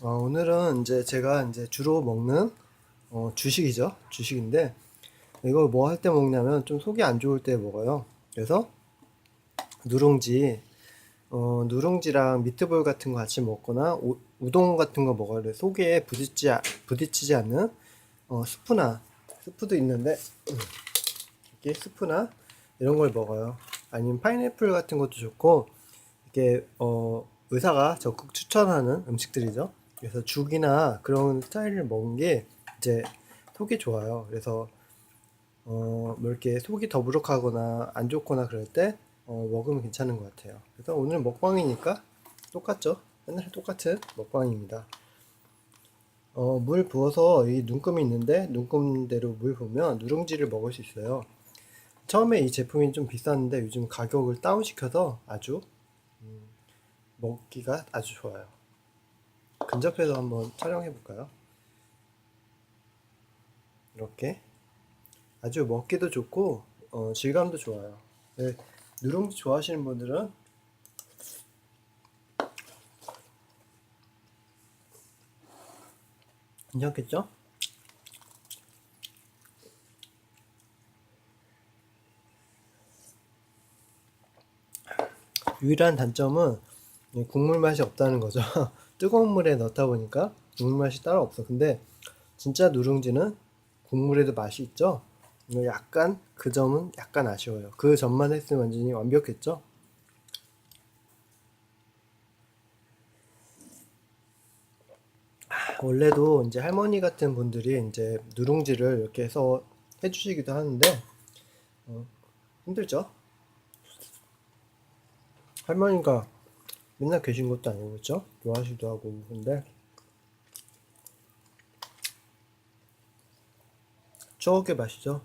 어, 오늘은 이제 제가 이제 주로 먹는 어, 주식이죠. 주식인데 이걸 뭐할 때 먹냐면 좀 속이 안 좋을 때 먹어요. 그래서 누룽지, 어, 누룽지랑 미트볼 같은 거 같이 먹거나 우, 우동 같은 거 먹어요. 그래서 속에 부딪지, 아- 부딪히지 않는 어, 스프나 스프도 있는데 음, 이렇게 스프나 이런 걸 먹어요. 아니면 파인애플 같은 것도 좋고 이게 어, 의사가 적극 추천하는 음식들이죠. 그래서 죽이나 그런 스타일을 먹는 게 이제 속이 좋아요. 그래서 어, 뭐 이렇게 속이 더부룩하거나 안 좋거나 그럴 때 어, 먹으면 괜찮은 것 같아요. 그래서 오늘 먹방이니까 똑같죠. 맨날 똑같은 먹방입니다. 어, 물 부어서 이 눈금이 있는데 눈금대로 물 부으면 누룽지를 먹을 수 있어요. 처음에 이 제품이 좀 비쌌는데 요즘 가격을 다운시켜서 아주 먹기가 아주 좋아요. 근접해서 한번 촬영해 볼까요? 이렇게 아주 먹기도 좋고 어, 질감도 좋아요. 네, 누룽지 좋아하시는 분들은 괜찮겠죠? 유일한 단점은 이 국물 맛이 없다는 거죠. 뜨거운 물에 넣다 보니까 국물 맛이 따로 없어. 근데 진짜 누룽지는 국물에도 맛이 있죠. 약간 그 점은 약간 아쉬워요. 그 점만 했으면 완전히 완벽했죠. 아, 원래도 이제 할머니 같은 분들이 이제 누룽지를 이렇게 해서 해주시기도 하는데 어, 힘들죠. 할머니가 맨날 계신 것도 아니고 그렇죠? 좋아하시기도 하고 근데 추억의 맛이죠.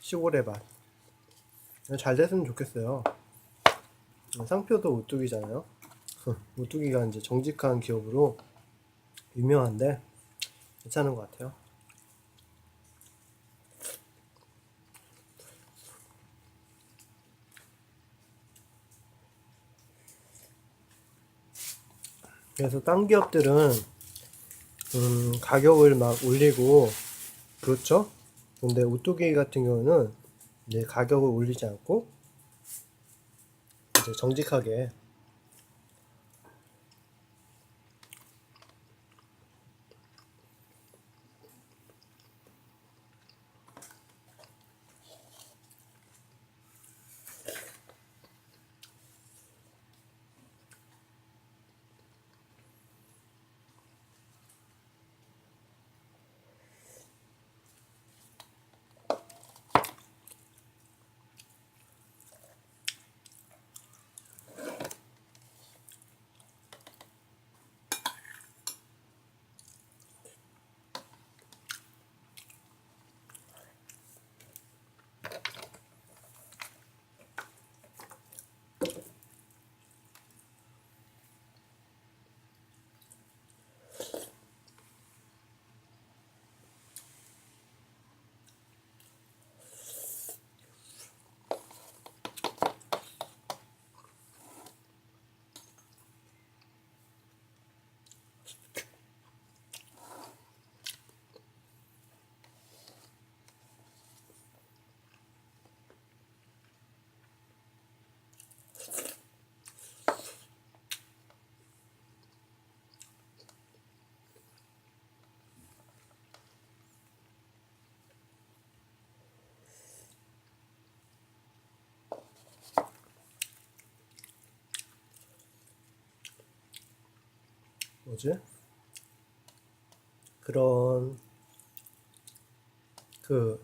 시골의 맛. 잘 됐으면 좋겠어요. 상표도 오뚜기잖아요. 오뚜기가 이제 정직한 기업으로 유명한데 괜찮은 것 같아요. 그래서 딴 기업들은 음, 가격을 막 올리고 그렇죠? 근데 오뚜기 같은 경우는 이제 가격을 올리지 않고 이제 정직하게 뭐지? 그런 그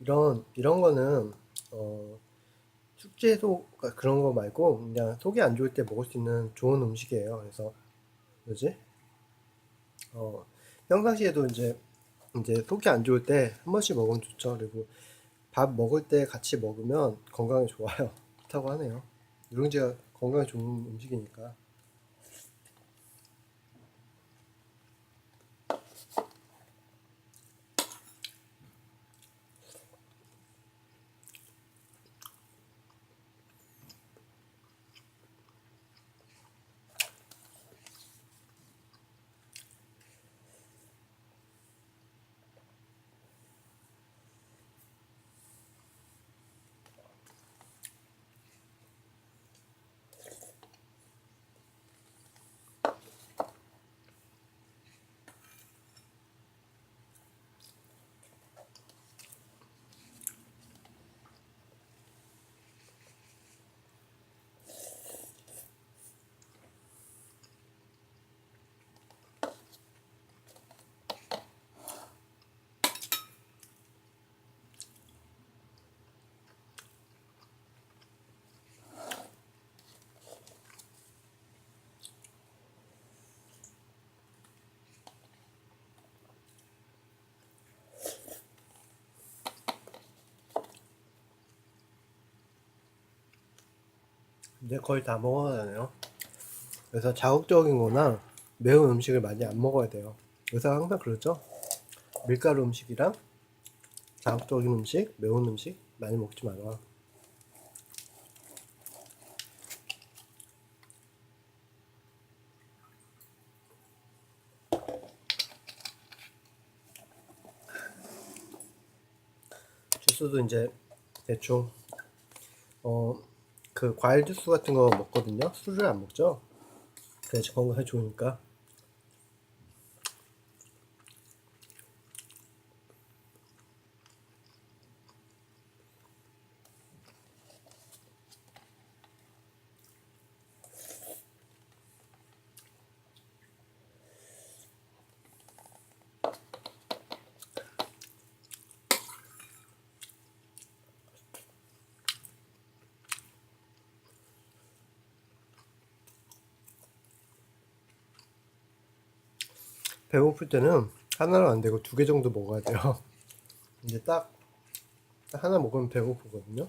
이런 이런 거는 어 숙제도 그런 거 말고 그냥 속이 안 좋을 때 먹을 수 있는 좋은 음식이에요. 그래서 뭐지? 어 평상시에도 이제 이제 속이 안 좋을 때 한 번씩 먹으면 좋죠. 그리고 밥 먹을 때 같이 먹으면 건강에 좋아요. 좋다고 하네요. 누룽지가 건강에 좋은 음식이니까. 이제 거의 다 먹어가네요. 그래서 자극적인 거나 매운 음식을 많이 안 먹어야 돼요. 의사가 항상 그러죠. 밀가루 음식이랑 자극적인 음식, 매운 음식 많이 먹지 마라. 주스도 이제 대충 어 그 과일 주스 같은 거 먹거든요. 술을 안 먹죠. 그래야지 건강에 좋으니까. 배고플 때는 하나로 안 되고 두 개 정도 먹어야 돼요. 이제 딱, 딱 하나 먹으면 배고프거든요.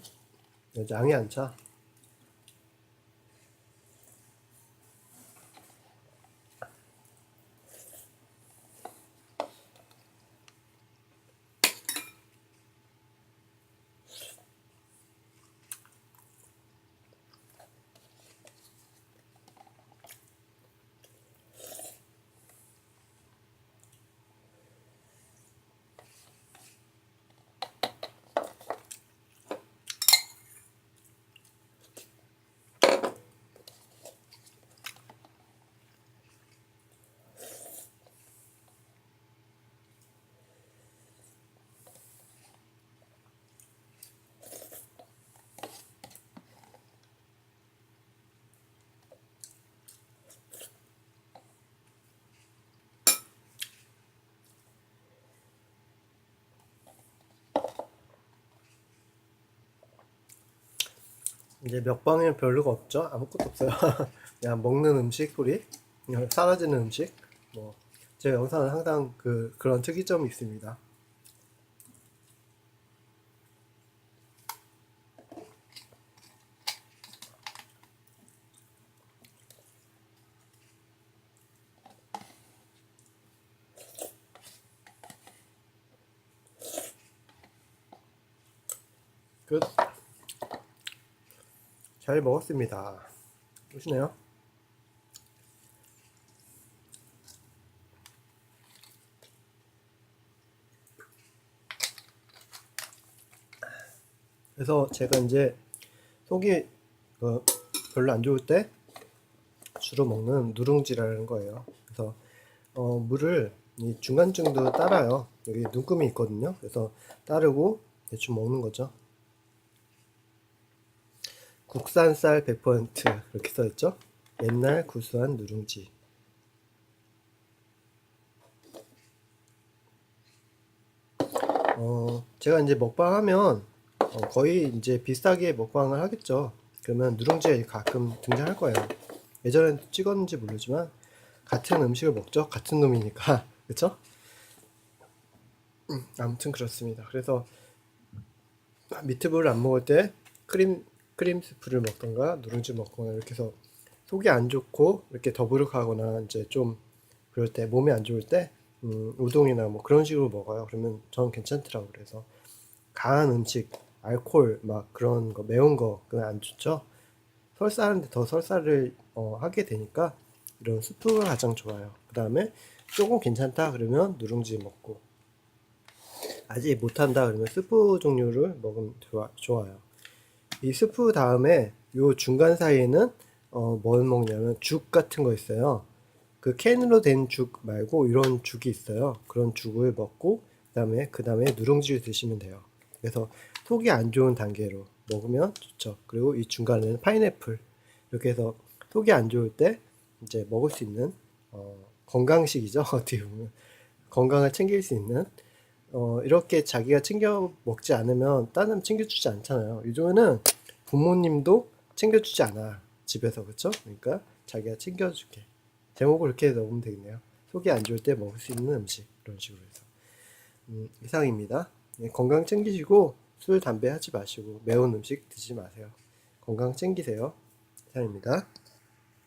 이제 양이 안 차. 이제 먹방에 별로가 없죠. 아무것도 없어요. 그냥 먹는 음식 소리, 그냥 사라지는 음식. 뭐, 제 영상은 항상 그, 그런 특이점이 있습니다. 끝. 잘 먹었습니다. 보시네요. 그래서 제가 이제 속이 그 별로 안 좋을 때 주로 먹는 누룽지라는 거예요. 그래서 어, 물을 이 중간중도 따라요. 여기 눈금이 있거든요. 그래서 따르고 대충 먹는 거죠. 국산 쌀 100% 이렇게 써있죠? 옛날 구수한 누룽지. 어, 제가 이제 먹방 하면 어, 거의 이제 비슷하게 먹방을 하겠죠. 그러면 누룽지에 가끔 등장할 거예요. 예전에 찍었는지 모르지만 같은 음식을 먹죠. 같은 놈이니까. 음, 아무튼 그렇습니다. 그래서 미트볼을 안 먹을 때 크림 크림 스프를 먹던가 누룽지 먹거나 이렇게 해서 속이 안 좋고 이렇게 더부룩하거나 이제 좀 그럴 때 몸이 안 좋을 때 음, 우동이나 뭐 그런 식으로 먹어요. 그러면 저는 괜찮더라고 그래서 강한 음식, 알코올 막 그런 거 매운 거 그건 안 좋죠. 설사하는데 더 설사를 어, 하게 되니까 이런 스프가 가장 좋아요. 그 다음에 조금 괜찮다 그러면 누룽지 먹고 아직 못한다 그러면 스프 종류를 먹으면 좋아, 좋아요. 이 스프 다음에 요 중간 사이에는 어, 뭘 먹냐면 죽 같은 거 있어요. 그 캔으로 된 죽 말고 이런 죽이 있어요. 그런 죽을 먹고 그다음에 그다음에 누룽지를 드시면 돼요. 그래서 속이 안 좋은 단계로 먹으면 좋죠. 그리고 이 중간에는 파인애플 이렇게 해서 속이 안 좋을 때 이제 먹을 수 있는 어, 건강식이죠. 어떻게 보면 건강을 챙길 수 있는 어, 이렇게 자기가 챙겨 먹지 않으면 다른 챙겨주지 않잖아요. 요즘에는 부모님도 챙겨주지 않아. 집에서, 그쵸? 그러니까 자기가 챙겨줄게. 제목을 이렇게 넣으면 되겠네요. 속이 안 좋을 때 먹을 수 있는 음식. 이런 식으로 해서. 음, 이상입니다. 예, 건강 챙기시고 술, 담배 하지 마시고 매운 음식 드지 마세요. 건강 챙기세요. 편입니다.